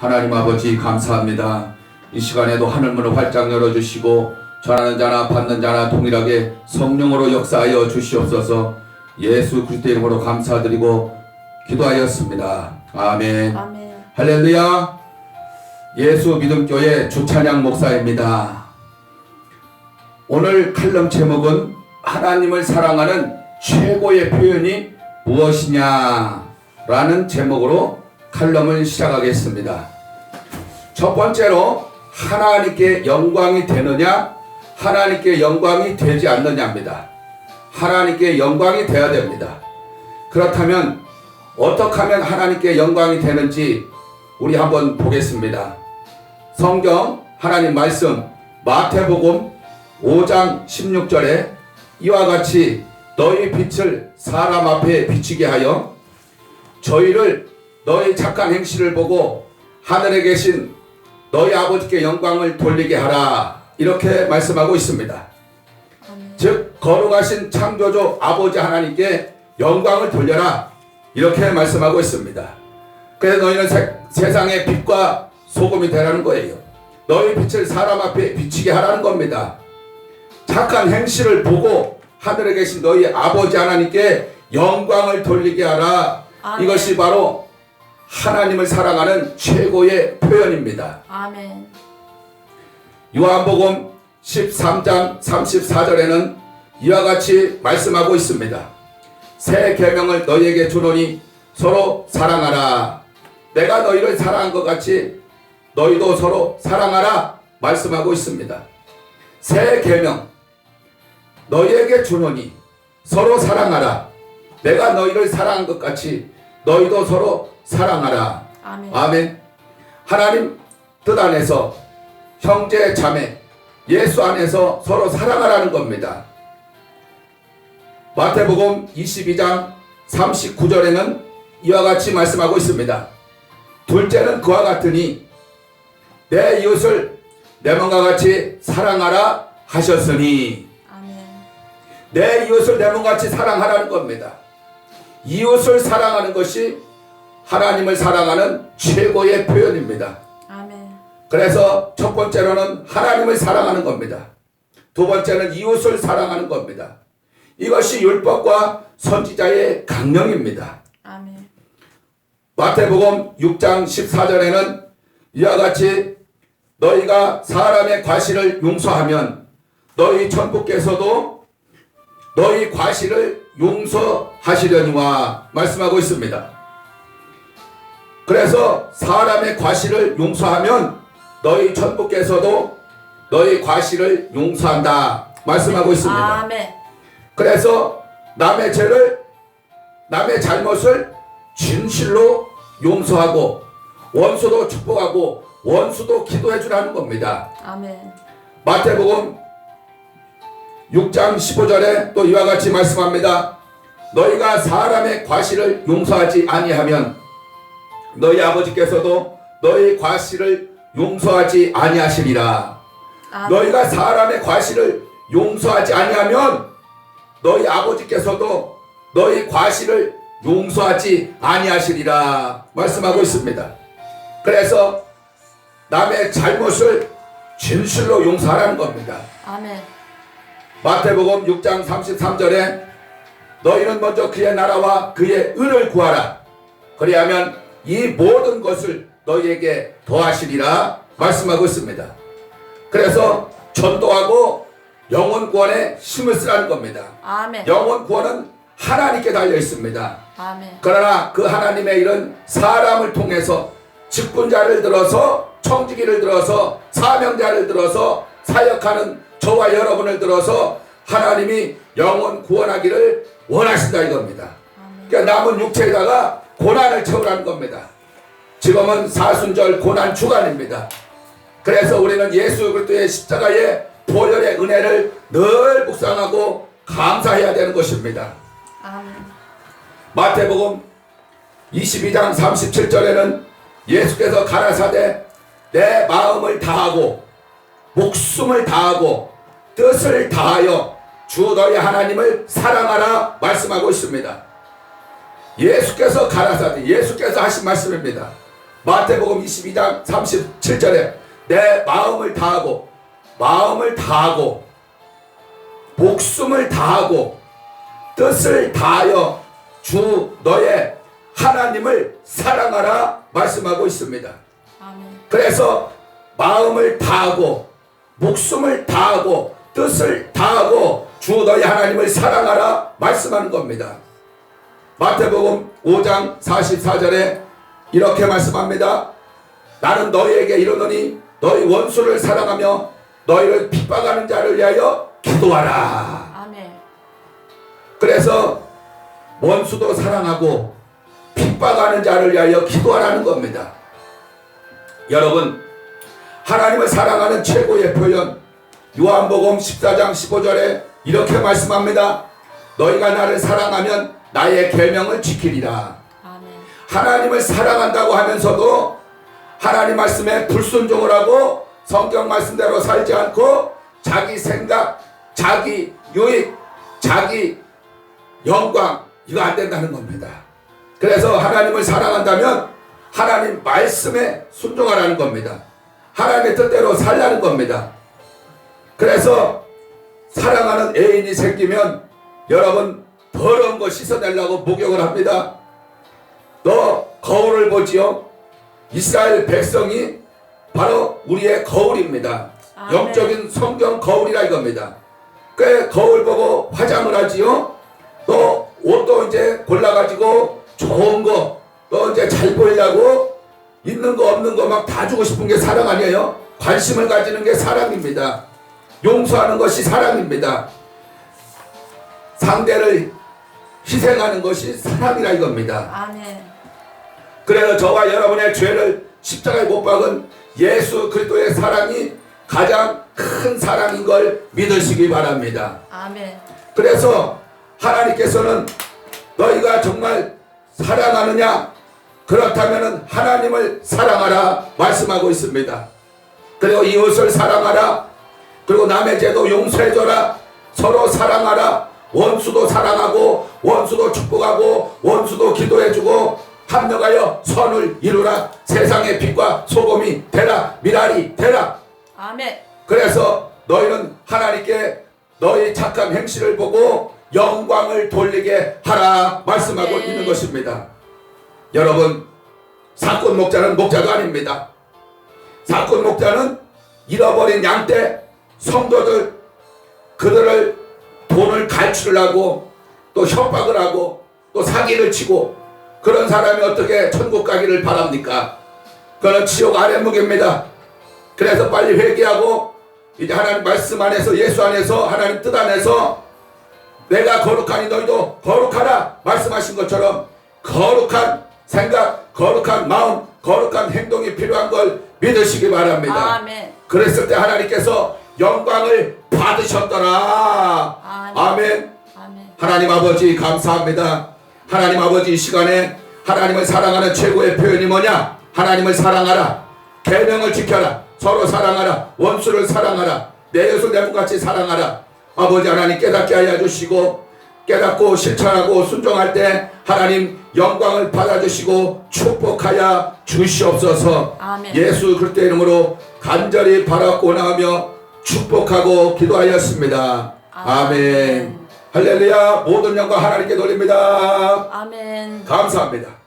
하나님 아버지 감사합니다. 이 시간에도 하늘문을 활짝 열어주시고 전하는 자나 받는 자나 동일하게 성령으로 역사하여 주시옵소서 예수 그리스도 이름으로 감사드리고 기도하였습니다. 아멘. 아멘. 할렐루야. 예수 믿음교회 주찬양 목사입니다. 오늘 칼럼 제목은 하나님을 사랑하는 최고의 표현이 무엇이냐 라는 제목으로 칼럼을 시작하겠습니다. 첫 번째로 하나님께 영광이 되느냐, 하나님께 영광이 되지 않느냐입니다. 하나님께 영광이 되어야 됩니다. 그렇다면 어떻게 하면 하나님께 영광이 되는지 우리 한번 보겠습니다. 성경 하나님 말씀 마태복음 5장 16절에 이와 같이 너희 빛을 사람 앞에 비치게 하여 저희를 너희 착한 행실을 보고 하늘에 계신 너희 아버지께 영광을 돌리게 하라 이렇게 말씀하고 있습니다. 즉 거룩하신 창조주 아버지 하나님께 영광을 돌려라 이렇게 말씀하고 있습니다. 그래서 너희는 세, 세상의 빛과 소금이 되라는 거예요. 너희 빛을 사람 앞에 비치게 하라는 겁니다. 착한 행실을 보고 하늘에 계신 너희 아버지 하나님께 영광을 돌리게 하라. 아멘. 이것이 바로 하나님을 사랑하는 최고의 표현입니다. 아멘. 요한복음 13장 34절에는 이와 같이 말씀하고 있습니다. 새 계명을 너희에게 주노니 서로 사랑하라. 내가 너희를 사랑한 것 같이 너희도 서로 사랑하라 말씀하고 있습니다. 새 계명 너희에게 주노니 서로 사랑하라. 내가 너희를 사랑한 것 같이 너희도 서로 사랑하라. 아멘. 아멘. 하나님 뜻 안에서 형제 자매 예수 안에서 서로 사랑하라는 겁니다. 마태복음 22장 39절에는 이와 같이 말씀하고 있습니다. 둘째는 그와 같으니 내 이웃을 내 몸과 같이 사랑하라 하셨으니 아멘. 내 이웃을 내 몸같이 사랑하라는 겁니다. 이웃을 사랑하는 것이 하나님을 사랑하는 최고의 표현입니다. 아멘. 그래서 첫 번째로는 하나님을 사랑하는 겁니다. 두 번째는 이웃을 사랑하는 겁니다. 이것이 율법과 선지자의 강령입니다. 아멘. 마태복음 6장 14절에는 이와 같이 너희가 사람의 과실을 용서하면 너희 천부께서도 너희 과실을 용서하시려니와 말씀하고 있습니다. 그래서 사람의 과실을 용서하면 너희 천부께서도 너희 과실을 용서한다 말씀하고 있습니다. 아멘. 그래서 남의 죄를 남의 잘못을 진실로 용서하고 원수도 축복하고 원수도 기도해 주라는 겁니다. 아멘. 마태복음 6장 15절에 또 이와 같이 말씀합니다. 너희가 사람의 과실을 용서하지 아니하면 너희 아버지께서도 너희 과실을 용서하지 아니하시리라. 아멘. 너희가 사람의 과실을 용서하지 아니하면 너희 아버지께서도 너희 과실을 용서하지 아니하시리라 말씀하고 있습니다. 그래서 남의 잘못을 진실로 용서하라는 겁니다. 아멘. 마태복음 6장 33절에 너희는 먼저 그의 나라와 그의 의를 구하라. 그리하면 이 모든 것을 너희에게 더하시리라 말씀하고 있습니다. 그래서 전도하고 영혼 구원에 힘을 쓰라는 겁니다. 아멘. 영혼 구원은 하나님께 달려 있습니다. 아멘. 그러나 그 하나님의 일은 사람을 통해서 직분자를 들어서 청지기를 들어서 사명자를 들어서 사역하는 저와 여러분을 들어서 하나님이 영혼 구원하기를 원하신다 이겁니다. 그러니까 남은 육체에다가 고난을 채우라는 겁니다. 지금은 사순절 고난 주간입니다. 그래서 우리는 예수 그리스도의 십자가의 보혈의 은혜를 늘 묵상하고 감사해야 되는 것입니다. 아멘. 마태복음 22장 37절에는 예수께서 가라사대 내 마음을 다하고 목숨을 다하고 뜻을 다하여 주 너희 하나님을 사랑하라 말씀하고 있습니다. 예수께서 가라사대 예수께서 하신 말씀입니다. 마태복음 22장 37절에 내 마음을 다하고 마음을 다하고 목숨을 다하고 뜻을 다하여 주 너의 하나님을 사랑하라 말씀하고 있습니다. 아멘. 그래서 마음을 다하고 목숨을 다하고 뜻을 다하고 주 너희 하나님을 사랑하라 말씀하는 겁니다. 마태복음 5장 44절에 이렇게 말씀합니다. 나는 너희에게 이르노니 너희 원수를 사랑하며 너희를 핍박하는 자를 위하여 기도하라. 아멘. 그래서 원수도 사랑하고 핍박하는 자를 위하여 기도하라는 겁니다. 여러분, 하나님을 사랑하는 최고의 표현, 요한복음 14장 15절에 이렇게 말씀합니다. 너희가 나를 사랑하면 나의 계명을 지키리라. 아멘. 하나님을 사랑한다고 하면서도 하나님 말씀에 불순종을 하고 성경 말씀대로 살지 않고 자기 생각, 자기 유익, 자기 영광 이거 안 된다는 겁니다. 그래서 하나님을 사랑한다면 하나님 말씀에 순종하라는 겁니다. 하나님의 뜻대로 살라는 겁니다. 그래서 사랑하는 애인이 생기면 여러분 더러운 거 씻어내려고 목욕을 합니다. 너 거울을 보지요. 이스라엘 백성이 바로 우리의 거울입니다. 아멘. 영적인 성경 거울이라 이겁니다. 그 거울 보고 화장을 하지요. 또 옷도 이제 골라가지고 좋은 거, 또 이제 잘 보이려고 있는 거 없는 거 막 다 주고 싶은 게 사랑 아니에요? 관심을 가지는 게 사랑입니다. 용서하는 것이 사랑입니다. 상대를 희생하는 것이 사랑이라 이겁니다. 아멘. 그래서 저와 여러분의 죄를 십자가에 못 박은 예수 그리스도의 사랑이 가장 큰 사랑인 걸 믿으시기 바랍니다. 아멘. 그래서 하나님께서는 너희가 정말 사랑하느냐? 그렇다면 하나님을 사랑하라 말씀하고 있습니다. 그리고 이웃을 사랑하라. 그리고 남의 죄도 용서해줘라. 서로 사랑하라. 원수도 사랑하고 원수도 축복하고 원수도 기도해주고 합력하여 선을 이루라. 세상의 빛과 소금이 되라. 미랄이 되라. 아멘. 그래서 너희는 하나님께 너희 착한 행실을 보고 영광을 돌리게 하라 말씀하고 네. 있는 것입니다. 여러분 사건 목자는 목자가 아닙니다. 사건 목자는 잃어버린 양떼 성도들 그들을 돈을 갈취하고 또 협박을 하고 또 사기를 치고 그런 사람이 어떻게 천국 가기를 바랍니까? 그는 지옥 아랫목입니다. 그래서 빨리 회개하고 이제 하나님 말씀 안에서 예수 안에서 하나님 뜻 안에서 내가 거룩하니 너희도 거룩하라 말씀하신 것처럼 거룩한 생각, 거룩한 마음, 거룩한 행동이 필요한 걸 믿으시기 바랍니다. 아멘. 그랬을 때 하나님께서 영광을 받으셨더라. 아멘. 아멘. 아멘. 하나님 아버지 감사합니다. 하나님 아버지 이 시간에 하나님을 사랑하는 최고의 표현이 뭐냐? 하나님을 사랑하라. 계명을 지켜라. 서로 사랑하라. 원수를 사랑하라. 내 여수 내몸같이 사랑하라. 아버지 하나님 깨닫게 하여 주시고 깨닫고 실천하고 순종할 때 하나님 영광을 받아주시고 축복하여 주시옵소서. 아멘. 예수 그리스도의 이름으로 간절히 바라고 나오며 축복하고 기도하였습니다. 아멘. 아멘. 할렐루야 모든 영광 하나님께 돌립니다. 아멘. 감사합니다.